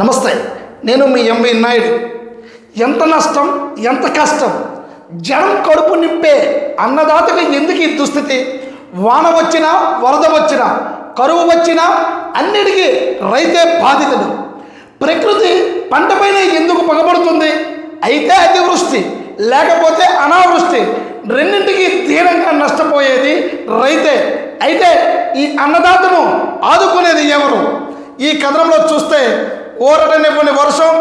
నమస్తే నేను మీ ఎంవి నాయుడు. ఎంత నష్టం ఎంత కష్టం? జనం కడుపు నింపే అన్నదాతకు ఎందుకు ఈ దుస్థితి? వాన వచ్చినా వరద వచ్చినా కరువు వచ్చినా అన్నిటికీ రైతే బాధితుడు. ప్రకృతి పంటపైన ఎందుకు పగబడుతుంది? అయితే అతివృష్టి లేకపోతే అనావృష్టి రెండింటికి తీవ్రంగా నష్టపోయేది రైతే. అయితే ఈ అన్నదాతను ఆదుకునేది ఎవరు? ఈ కథనంలో చూస్తే ఊరటనివ్వని వర్షం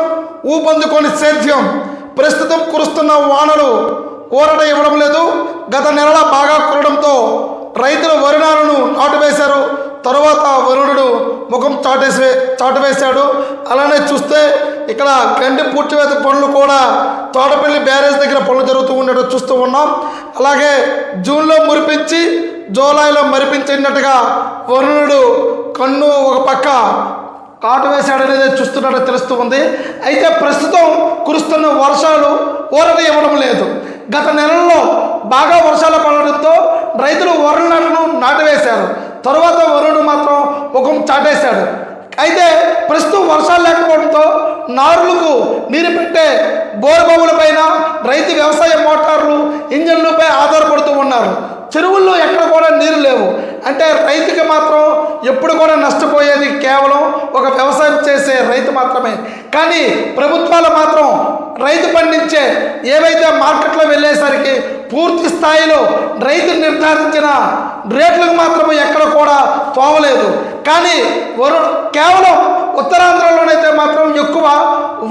ఊపందుకొని సేద్యం. ప్రస్తుతం కురుస్తున్న వానలు ఊరట ఇవ్వడం లేదు. గత నెలల బాగా కురడంతో రైతులు వరుణాలను నాటు వేశారు తరువాత వరుణుడు ముఖం చాటేసి చాటు వేశాడు అలానే చూస్తే ఇక్కడ గండి పూర్తివేత పనులు కూడా తోటపల్లి బ్యారేజ్ దగ్గర పనులు జరుగుతూ ఉండటం చూస్తూ ఉన్నాం. అలాగే జూన్లో మురిపించి జూలైలో మరిపించినట్టుగా వరుణుడు కన్ను ఒక పక్క కాటు వేశాడనేది చూస్తున్నట్టు తెలుస్తూ ఉంది అయితే ప్రస్తుతం కురుస్తున్న వర్షాలు ఊరట ఇవ్వడం లేదు. గత నెలల్లో బాగా వర్షాలు పడడంతో రైతులు వరుణ నాటును నాటవేశారు. తరువాత వరుణుడు మాత్రం ముఖం చాటేశాడు. అయితే ప్రస్తుతం వర్షాలు లేకపోవడంతో నారులకు నీరు పెట్టే బోరుబావులపైన రైతు వ్యవసాయ మోటార్లు ఇంజన్లపై ఆధారపడుతూ ఉన్నారు. చెరువుల్లో ఎక్కడ కూడా నీరు లేవు. అంటే రైతుకి మాత్రం ఎప్పుడు కూడా నష్టపోయేది కేవలం ఒక వ్యవసాయం చేసే రైతు మాత్రమే. కానీ ప్రభుత్వాలు మాత్రం రైతు పండించే ఏవైతే మార్కెట్లో వెళ్ళేసరికి పూర్తి స్థాయిలో రైతు నిర్ధారించిన రేట్లకు మాత్రం ఎక్కడ కూడా తోవలేదు కానీ వరు కేవలం ఉత్తరాంధ్రలోనైతే మాత్రం ఎక్కువ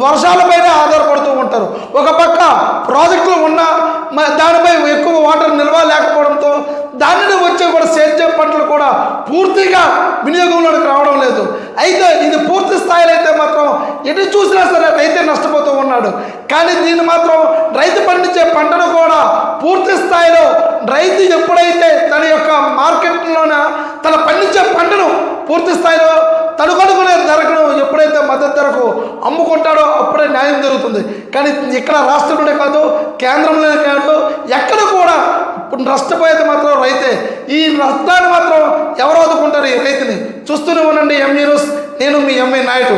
వర్షాలపైనే ఆధారపడుతూ ఉంటారు. ఒక పక్క ప్రాజెక్టులు ఉన్నా మ- దానిపై ఎక్కువ వాటర్ నిల్వ లేకపోవడంతో దానిని వచ్చే కూడా సేద్యం పంటలు కూడా పూర్తిగా వినియోగంలోకి రావడం అయితే ఇది పూర్తి స్థాయిలో అయితే మాత్రం ఎటు చూసినా సరే రైతే నష్టపోతూ ఉన్నాడు. కానీ దీన్ని మాత్రం రైతు పండించే పంటను కూడా పూర్తి స్థాయిలో రైతు ఎప్పుడైతే తన యొక్క మార్కెట్లోన తన పండించే పంటను పూర్తి స్థాయిలో తను కొనుక్కునే ధరకు ఎప్పుడైతే మద్దతు ధరకు అమ్ముకుంటాడో అప్పుడే న్యాయం జరుగుతుంది. కానీ ఇక్కడ రాష్ట్రంలోనే కాదు కేంద్రంలోనే కాదు ఎక్కడ కూడా నష్టపోయేది మాత్రం రైతే. ఈ నష్టాన్ని మాత్రం ఎవరు ఆదుకుంటారు? ఈ చూస్తూనే ఉండండి ఎంఈ న్యూస్ నేను మీ ఎంఈ నాయుడు